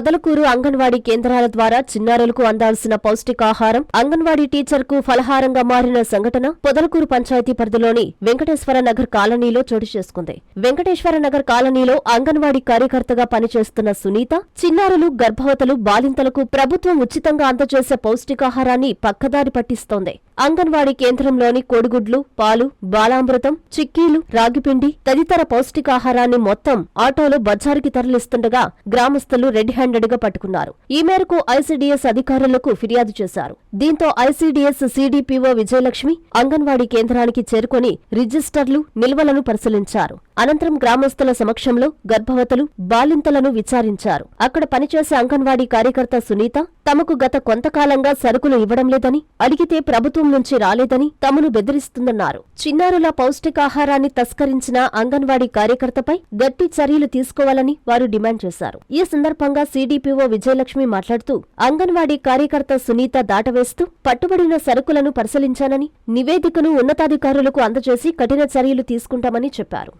పొదలకూరు అంగన్వాడీ కేంద్రాల ద్వారా చిన్నారులకు అందాల్సిన పౌష్టికాహారం అంగన్వాడీ టీచర్కు ఫలహారంగా మారిన సంఘటన పొదలకూరు పంచాయతీ పరిధిలోని వెంకటేశ్వర నగర్ కాలనీలో చోటు చేసుకుంది. వెంకటేశ్వర నగర్ కాలనీలో అంగన్వాడీ కార్యకర్తగా పనిచేస్తున్న సునీత చిన్నారులు గర్భవతులు బాలింతలకు ప్రభుత్వం ఉచితంగా అందజేసే పౌష్టికాహారాన్ని పక్కదారి పట్టిస్తోంది. అంగన్వాడీ కేంద్రంలోని కోడిగుడ్లు పాలు బాలామృతం చిక్కీలు రాగిపిండి తదితర పౌష్టికాహారాన్ని మొత్తం ఆటోలో బజారుకి తరలిస్తుండగా గ్రామస్తులు రెడ్ హ్యాండ్ గా పట్టుకున్నారు. ఈ మేరకు ఐసీడీఎస్ అధికారులకు ఫిర్యాదు చేశారు. దీంతో ఐసీడీఎస్ సీడీపీఓ విజయలక్ష్మి అంగన్వాడీ కేంద్రానికి చేరుకొని రిజిస్టర్లు నిల్వలను పరిశీలించారు. అనంతరం గ్రామస్తుల సమక్షంలో గర్భవతులు బాలింతలను విచారించారు. అక్కడ పనిచేసే అంగన్వాడీ కార్యకర్త సునీత తమకు గత కొంతకాలంగా సరుకులు ఇవ్వడం లేదని అడిగితే ప్రభుత్వం నుంచి రాలేదని తమను బెదిరిస్తుందన్నారు. చిన్నారుల పౌష్టికాహారాన్ని తస్కరించిన అంగన్వాడీ కార్యకర్తపై గట్టి చర్యలు తీసుకోవాలని వారు డిమాండ్ చేశారు. ఈ సందర్భంగా సీడీపీఓ విజయలక్ష్మి మాట్లాడుతూ అంగన్వాడీ కార్యకర్త సునీత దాటవేస్తూ పట్టుబడిన సరుకులను పరిశీలించానని నివేదికను ఉన్నతాధికారులకు అందజేసి కఠిన చర్యలు తీసుకుంటామని చెప్పారు.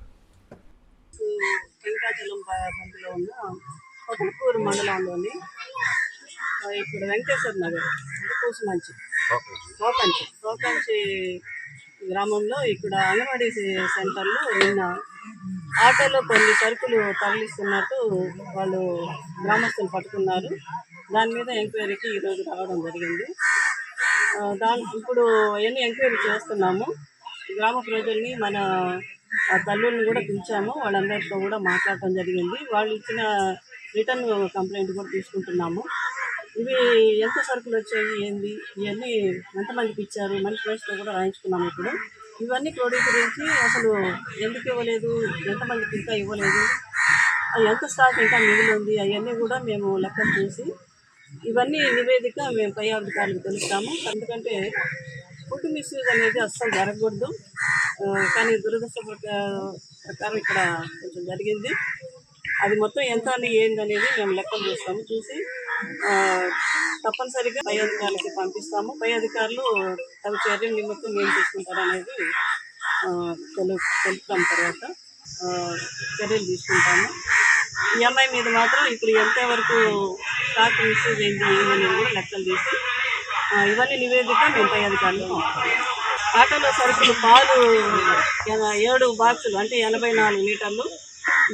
మండలంలోని ఇప్పుడు వెంకటేశ్వర నగర్ కూసుమంచి. తోకంచి. తోకంచి గ్రామంలో ఇక్కడ అంగన్వాడీ సెంటర్లో నిన్న ఆటోలో కొన్ని సరుకులు తరలిస్తున్నట్టు వాళ్ళు గ్రామస్తులు పట్టుకున్నారు. దాని మీద ఎంక్వైరీకి ఈరోజు రావడం జరిగింది. దాని ఇప్పుడు అవన్నీ ఎంక్వైరీ చేస్తున్నాము గ్రామ ప్రజల్ని మన తల్లుల్ని కూడా పిలిచాము. వాళ్ళందరితో కూడా మాట్లాడటం జరిగింది. వాళ్ళు ఇచ్చిన రిటర్న్ కంప్లైంట్ కూడా తీసుకుంటున్నాము. ఇవి ఎంత సరుకులు వచ్చాయి ఏంది ఇవన్నీ ఎంతమందికి ఇచ్చారు? మనిషి ప్లేస్లో కూడా రాయించుకున్నాము ఇప్పుడు. ఇవన్నీ క్రోడీకరించి అసలు ఎందుకు ఇవ్వలేదు? ఎంతమందికి ఇంకా ఇవ్వలేదు? అది ఎంత స్టాక్ ఇంకా మిగిలి ఉంది? అవన్నీ కూడా మేము లెక్క చూసి ఇవన్నీ నివేదిక మేము పై అధికారులకు తెలుస్తాము. ఎందుకంటే ఫుడ్ మిస్యూజ్ అనేది అస్సలు జరగకూడదు. కానీ దురదృష్ట ప్రకారం ఇక్కడ కొంచెం జరిగింది. అది మొత్తం ఎంత అని ఏంది అనేది మేము లెక్కలు చూస్తాము. చూసి తప్పనిసరిగా పై అధికారులకి పంపిస్తాము. పై అధికారులు తమ చర్యల నిమిత్తం ఏం తీసుకుంటారు అనేది ఆ, తెలు తెలుపుతాం తర్వాత. ఆ, చర్యలు తీసుకుంటాము. ఈఎంఐ మీద మాత్రం ఇప్పుడు ఎంతవరకు స్టాక్ మిస్యూజ్ అయింది అనేది కూడా లెక్కలు తీసి ఇవన్నీ నివేదిక మేము పై అధికారులు పంపుతాము. ఆటోలో సరుకులు పాలు ఏడు బాక్సులు అంటే ఎనభై నాలుగు లీటర్లు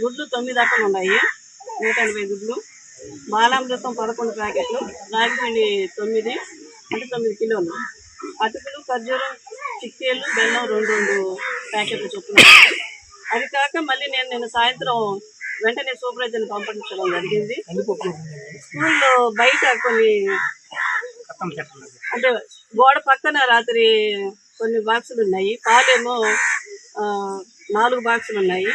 గుడ్లు తొమ్మిది అట్టలు ఉన్నాయి. నూట ఎనభై గుడ్లు. బాలామృతం పదకొండు ప్యాకెట్లు రాగిపిండి తొమ్మిది అంటే తొమ్మిది కిలోలు. అటుకులు ఖర్జూరం చిక్కేళ్ళు బెల్లం రెండు రెండు ప్యాకెట్లు చొప్పున. అది కాక మళ్ళీ నేను నిన్న సాయంత్రం వెంటనే సూపర్వైజర్ని పంపించడం జరిగింది. స్కూల్లో బయట కొన్ని అంటే గోడ పక్కన రాత్రి కొన్ని బాక్సులు ఉన్నాయి. పాలేమో నాలుగు బాక్సులు ఉన్నాయి.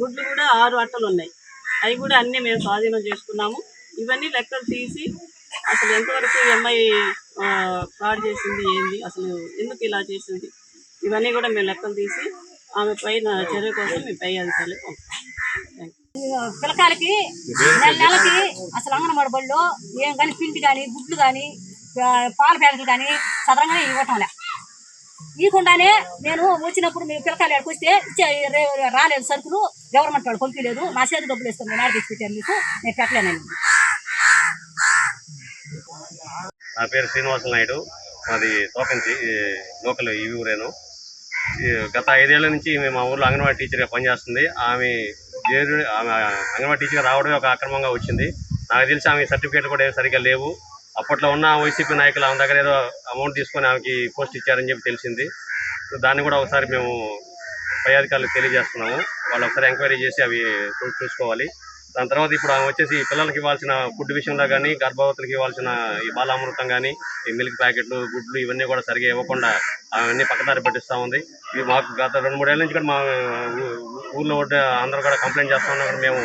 గుడ్లు కూడా ఆరు అట్టలు ఉన్నాయి. అవి కూడా అన్నీ మేము స్వాధీనం చేసుకున్నాము. ఇవన్నీ లెక్కలు తీసి అసలు ఎంతవరకు ఈ అమ్మాయి ఫ్రాడ్ చేసింది ఏంది అసలు ఎందుకు ఇలా చేసింది? ఇవన్నీ కూడా మేము లెక్కలు తీసి ఆమె పైన చర్య కోసం మేము పై అధికారులకు పంపుతాం పిల్లకాయలకి నెల నెలకి అసలు అంగన్వాడి బళ్ళు ఏం కానీ పిండి కానీ గుడ్లు కానీ పాల ప్యాకెట్లు కానీ సదరంగానే ఇవ్వటంలే ఇవ్వకుండానే నేను వచ్చినప్పుడు మీ పిల్లకాయలు ఎక్కడికి ఇచ్చే రాలేదు సరుకులు. గవర్నమెంట్ వాళ్ళు పంపించలేదు. నా చేతి డబ్బులు ఇస్తాను నేను తీసుకుంటాను మీకు. నేను పెట్టలేనండి నా పేరు శ్రీనివాస నాయుడు. మాది తోకంచి ఈ లోకల్ ఈ ఊరేను. ఈ గత ఐదేళ్ళ నుంచి మేము మా ఊర్లో అంగన్వాడీ టీచర్గా పనిచేస్తుంది. ఆమె ఆమె అంగన్వాడీ టీచర్గా రావడమే ఒక అక్రమంగా వచ్చింది. నాకు తెలిసి ఆమె సర్టిఫికేట్లు కూడా సరిగ్గా లేవు. అప్పట్లో ఉన్న వైసీపీ నాయకులు ఆమె దగ్గర ఏదో అమౌంట్ తీసుకొని ఆమెకి పోస్ట్ ఇచ్చారని చెప్పి తెలిసింది. దాన్ని కూడా ఒకసారి మేము పై అధికారులకు తెలియజేస్తున్నాము. వాళ్ళు ఒకసారి ఎంక్వైరీ చేసి అవి చూసుకోవాలి. దాని తర్వాత ఇప్పుడు ఆమె వచ్చేసి పిల్లలకి ఇవ్వాల్సిన ఫుడ్ విషయంలో కానీ గర్భవతులకి ఇవ్వాల్సిన ఈ బాలామృతం కానీ ఈ మిల్క్ ప్యాకెట్లు గుడ్లు ఇవన్నీ కూడా సరిగా ఇవ్వకుండా అవన్నీ పక్కదారి పట్టిస్తూ ఉంది. ఇవి మాకు గత రెండు మూడేళ్ళ నుంచి కూడా మా ఊ- ఊర్లో అందరూ కూడా కంప్లైంట్ చేస్తా ఉన్నా కూడా మేము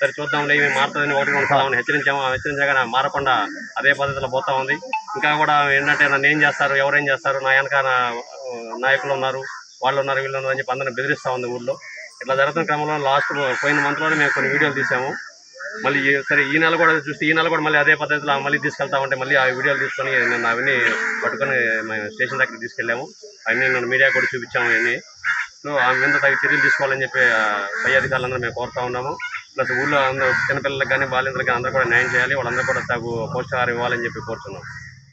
సరే చూద్దాంలే ఇవి మారుతుందని ఒకటి రెండు సార్లు ఆమెను హెచ్చరించాము? ఆమె హెచ్చరించగా మారకుండా అదే పద్ధతిలో పోతా ఉంది. ఇంకా కూడా ఏంటంటే నన్ను ఏం చేస్తారు ఎవరేం చేస్తారు నా వెనక నా, నాయకులు ఉన్నారు వాళ్ళు ఉన్నారు వీళ్ళు ఉన్నారు అని చెప్పి అందరిని బెదిరిస్తూ ఉంది ఊర్లో. ఇట్లా జరుగుతున్న క్రమంలో లాస్ట్ పోయిన మంత్లోనే మేము కొన్ని వీడియోలు తీసాము మళ్ళీ ఈ- సరే ఈ నెల కూడా చూస్తే ఈ నెల కూడా మళ్ళీ అదే పద్ధతిలో మళ్ళీ తీసుకెళ్తా ఉంటే మళ్ళీ ఆ వీడియోలు తీసుకొని నేను అవన్నీ పట్టుకొని మేము స్టేషన్ దగ్గరికి తీసుకెళ్ళాము. అవన్నీ నేను మీడియా కూడా చూపించాము ఇవన్నీ. సో ఆమె మీద తగ్గ చర్యలు తీసుకోవాలని చెప్పి పై అధికారులందరూ మేము కోరుతా ఉన్నాము. ప్లస్ ఊళ్ళో అందరూ చిన్నపిల్లలకు కానీ బాలింతలకు అందరూ కూడా న్యాయం చేయాలి వాళ్ళందరూ కూడా తగు పోషకాహారం ఇవ్వాలని చెప్పి కోరుతున్నాం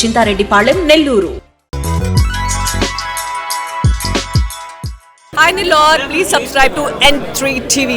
Chintareddypalem Nellore Hi Nilor, please subscribe to N3 TV.